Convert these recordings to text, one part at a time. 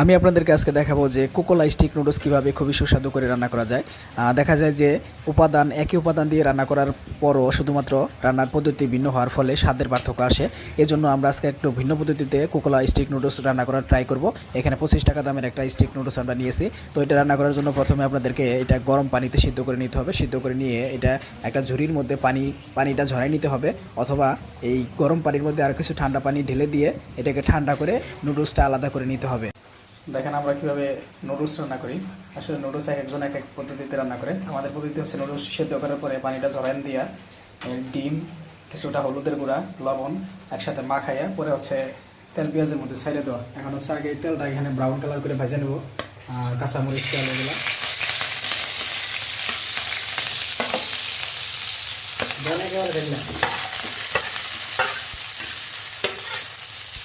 আমি আপনাদেরকে আজকে দেখাবো যে কোকোলা স্টিক নুডলস কীভাবে খুবই সুস্বাদু করে রান্না করা যায়। দেখা যায় যে উপাদান, একই উপাদান দিয়ে রান্না করার পরও শুধুমাত্র রান্নার পদ্ধতি ভিন্ন হওয়ার ফলে স্বাদের পার্থক্য আসে। এজন্য আমরা আজকে একটু ভিন্ন পদ্ধতিতে কোকোলা স্টিক নুডলস রান্না করার ট্রাই করব। এখানে পঁচিশ টাকা দামের একটা স্টিক নুডলস আমরা নিয়েছি। তো এটা রান্না করার জন্য প্রথমে আপনাদেরকে এটা গরম পানিতে সিদ্ধ করে নিতে হবে। সিদ্ধ করে নিয়ে এটা একটা ঝুড়ির মধ্যে পানি, পানিটা ঝরাই নিতে হবে। অথবা এই গরম পানির মধ্যে আর কিছু ঠান্ডা পানি ঢেলে দিয়ে এটাকে ঠান্ডা করে নুডলসটা আলাদা করে নিতে হবে। দেখেন আমরা কীভাবে নুডলস রান্না করি। আসলে নুডলস এক একজন এক এক পদ্ধতিতে রান্না করে। আমাদের পদ্ধতি হচ্ছে নুডলস সেদ্ধ করার পরে পানিটা ঝরাইন দিয়া ডিম, কিছুটা হলুদের গুঁড়া, লবণ একসাথে মাখাইয়া, পরে হচ্ছে তেল পেঁয়াজের মধ্যে ছাইড়ে দেওয়া। এখন হচ্ছে আগে তেলটা এখানে ব্রাউন কালার করে ভেজে নেব কাঁচামরিচ তেল এগুলো।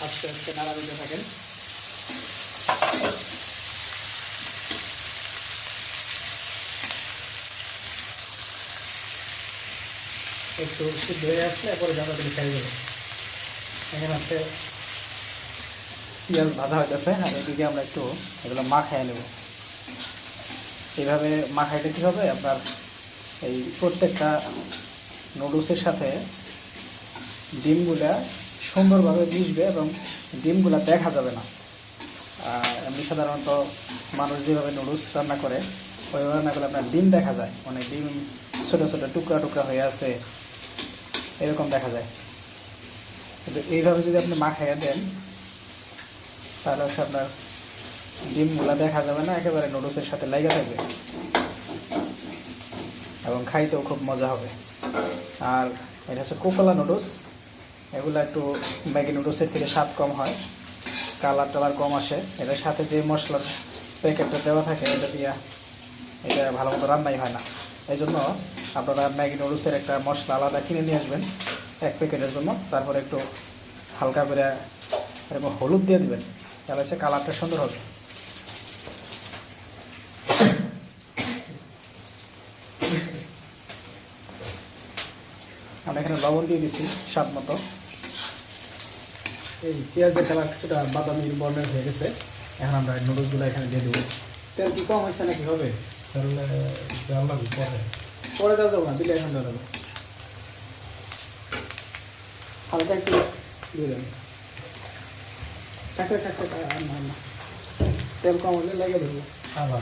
আস্তে আস্তে নাড়া দিতে থাকেন। একটু সিদ্ধ হয়ে আসলে এরপরে জামা দিলে খাই দেবো এখানে হইতেছে, আর এদিকে আমরা একটু এগুলো মাখাই নেব। এইভাবে মাখাইতে কী হবে? আপনার এই প্রত্যেকটা নুডলসের সাথে ডিমগুলা সুন্দরভাবে মিশবে এবং ডিমগুলা দেখা যাবে না। এমনি সাধারণত মানুষ যেভাবে নুডলস রান্না করে, ওইভাবে রান্না করলে আপনার ডিম দেখা যায়। মানে ডিম ছোটো ছোটো টুকরা টুকরা হয়ে আছে, এরকম দেখা যায়। কিন্তু এইভাবে যদি আপনি মাখাইয়া দেন, তাহলে হচ্ছে আপনার ডিমগুলা দেখা যাবে না, একেবারে নুডলসের সাথে লেগে থাকবে। এবং খাইতেও খুব মজা হবে। আর এটা হচ্ছে কোকোলা নুডলস এগুলো একটু ম্যাগি নুডলসের থেকে স্বাদ কম হয়। কালার টালার কম আসে। এটার সাথে যে মশলার প্যাকেটটা দেওয়া থাকে, এটা দিয়া এটা ভালো মতো রান্নাই হয় না। এই জন্য আপনারা ম্যাগি নুডলসের একটা মশলা আলাদা কিনে নিয়ে আসবেন, এক প্যাকেটের জন্য। তারপরে একটু হালকা করে এরকম হলুদ দিয়ে দিবেন, তাহলে সে কালারটা সুন্দর হবে। আমরা এখানে লবণ দিয়ে দিছি, স্বাদ মতো। এই পেঁয়াজের কালার কিছুটা বাদামি বর্ণের হয়ে গেছে। এখন আমরা নুডলসগুলো এখানে দিয়ে দেবো। তেল কি কম হয়েছে নাকি হবে? তাহলে জাল লাগবে পরে। পরে দেওয়া যাব না দিলে এখন দেওয়া যাবে। হালকা একটু দিয়ে দেন। থাকতে থাকতে আর না না। তেল কম হলে লেগে দেবো আবার।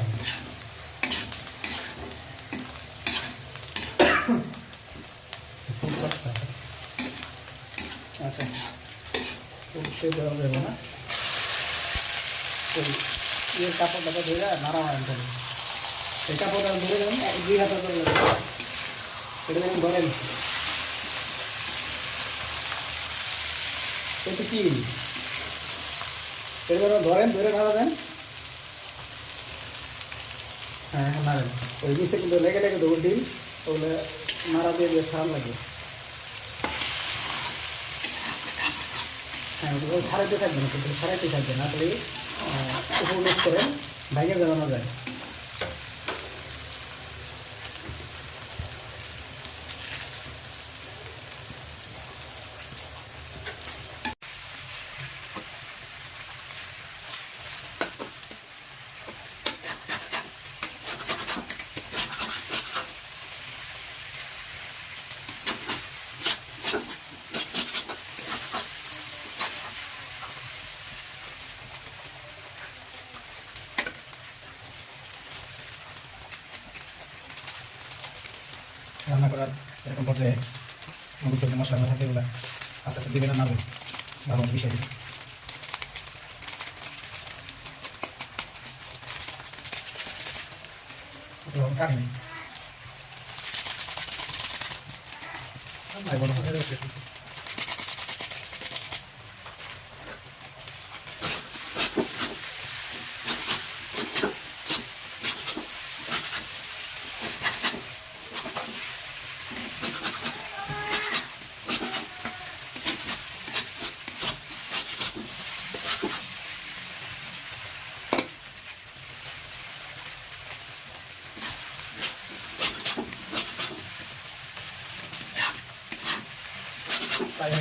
যাবে না। ইয়ে কাপড়টা ধরে নাড়া হয় আমি এই কাপড়টা ধরে দেবেন এক দুই হাতে ধরে দেবেন কি? এরপরে ধরেন, ধরে নাড়া দেন। হ্যাঁ হ্যাঁ নাড়েন ওই নিচে কিন্তু লেগে লেগে দেবো ডিম। ওগুলো নাড়া দিয়ে দিয়ে সারান লাগে। হ্যাঁ ছাড়াইতে থাকবে না কিন্তু ছাড়াইতে থাকবে না তাহলে উপন্যাস করেন বাইরে বেরোনো যায় রান্না করার এরকম পর্যায়ে নুডলসের যে মশলা থাকে এগুলো আস্তে আস্তে দিবে না নাবে ভালো মতো মিশিয়ে দিবে কাহিনি বড়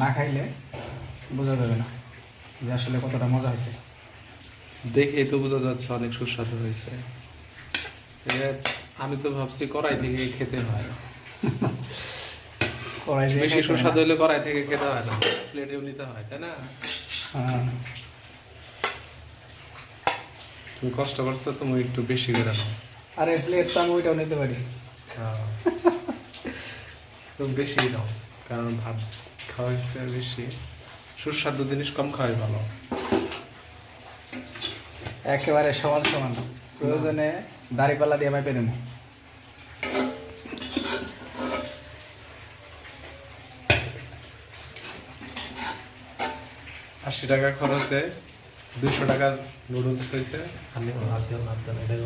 না খাইলে বোঝা যাবে না যে আসলে কতটা মজা হয়েছে। দেখে তো বোঝা যাচ্ছে অনেক সুস্বাদু হয়েছে। আমি তো ভাবছি কড়াই থেকে খেতে হয়। কড়াই দিয়ে বেশি। সুস্বাদু হলে কড়াই থেকে খেতে হয় না প্লেটেও নিতে হয় তাই না? হ্যাঁ। তুমি কষ্ট করছ তুমি একটু বেশি করে নাও। আরে প্লেট তো আমি ওইটাও নিতে পারি। হ্যাঁ। তুমি বেশি নাও কারণ ভাত খাওয়া হচ্ছে বেশি। সুস্বাদু জিনিস কম খাওয়াই ভালো। একেবারে সমান সমান। প্রয়োজনে দাড়িপাল্লা দিয়ে মাপে দেবো আশি টাকা খরচে দুশো টাকার নুডলস হয়েছে। খালি ভাত দিয়ে ভাত দেন এটাই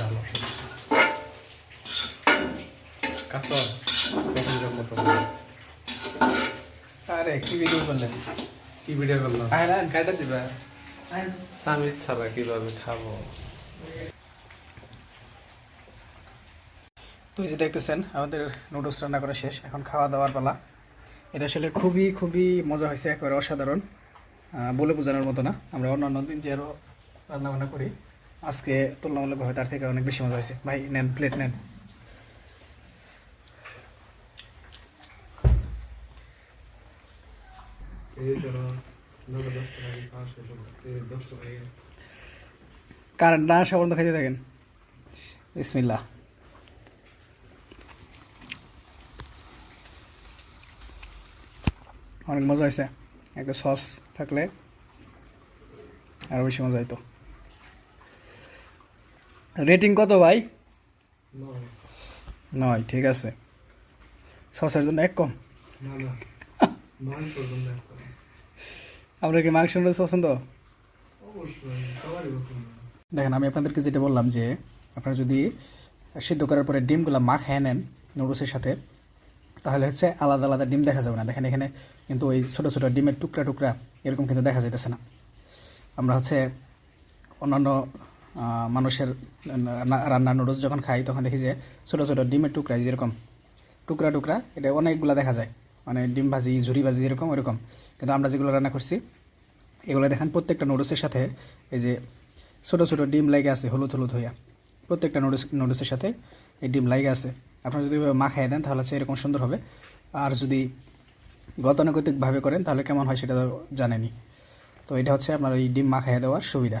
ভালো কাঁচা। মতো আরে কি ভিডিও করলেন কি ভিডিও করলাম আয়রান কাটা দিবা। স্বামী ছাড়া কীভাবে খাব? তো এই যে দেখতেছেন আমাদের নুডলস রান্না করা শেষ এখন খাওয়া দাওয়ার পালা। এটা আসলে খুবই খুবই মজা হয়েছে একেবারে অসাধারণ। আহ, বলে বোঝানোর মতো না। আমরা অন্যান্য দিন যে আরও রান্না বান্না করি আজকে তুলনামূলকভাবে তার থেকে অনেক বেশি মজা হয়েছে। ভাই নেন প্লেট নেন এই ধরো নটা দশটা লাগে খাওয়া শেষ হলো এই দশটা লাগে কারেন্ট না আসা পর্যন্ত খাইতে থাকেন? বিসমিল্লা অনেক মজা হয়েছে। একটা সস থাকলে আরও বেশি মজা হইতো। রেটিং কত ভাই? নয়। নয় ঠিক আছে। সসের জন্য এক কম। না না। পর্যন্ত কি মাংস নুডলস পছন্দ? দেখেন আমি আপনাদেরকে যেটা বললাম যে আপনারা যদি সিদ্ধ করার পরে ডিমগুলো মাখায় নেন নুডলসের সাথে তাহলে হচ্ছে আলাদা আলাদা ডিম দেখা যাবে না। দেখেন এখানে কিন্তু ওই ছোটো ছোটো ডিমের টুকরা টুকরা এরকম কিন্তু দেখা যাইতেছে না। আমরা হচ্ছে অন্যান্য মানুষের রান্না- রান্নার নুডলস যখন খাই তখন দেখি যে ছোটো ছোটো ডিমের টুকরা যেরকম টুকরা টুকরা এটা অনেকগুলো দেখা যায়। মানে ডিম ভাজি ঝুরি ভাজি এরকম ওরকম। কিন্তু আমরা যেগুলো রান্না করছি, এগুলো দেখেন প্রত্যেকটা নুডলসের সাথে এই যে ছোটো ছোটো ডিম লাগে আছে, হলুদ হলুদ হইয়া। প্রত্যেকটা নুডলস নুডলসের সাথে এই ডিম লাগে আছে। আপনারা যদি মাখাই দেন, তাহলে সে এরকম সুন্দর হবে। আর যদি গতানুগতিকভাবে করেন, তাহলে কেমন হয় সেটা জানেনি তো এটা হচ্ছে আপনার ওই ডিম মাখাইয়া দেওয়ার সুবিধা।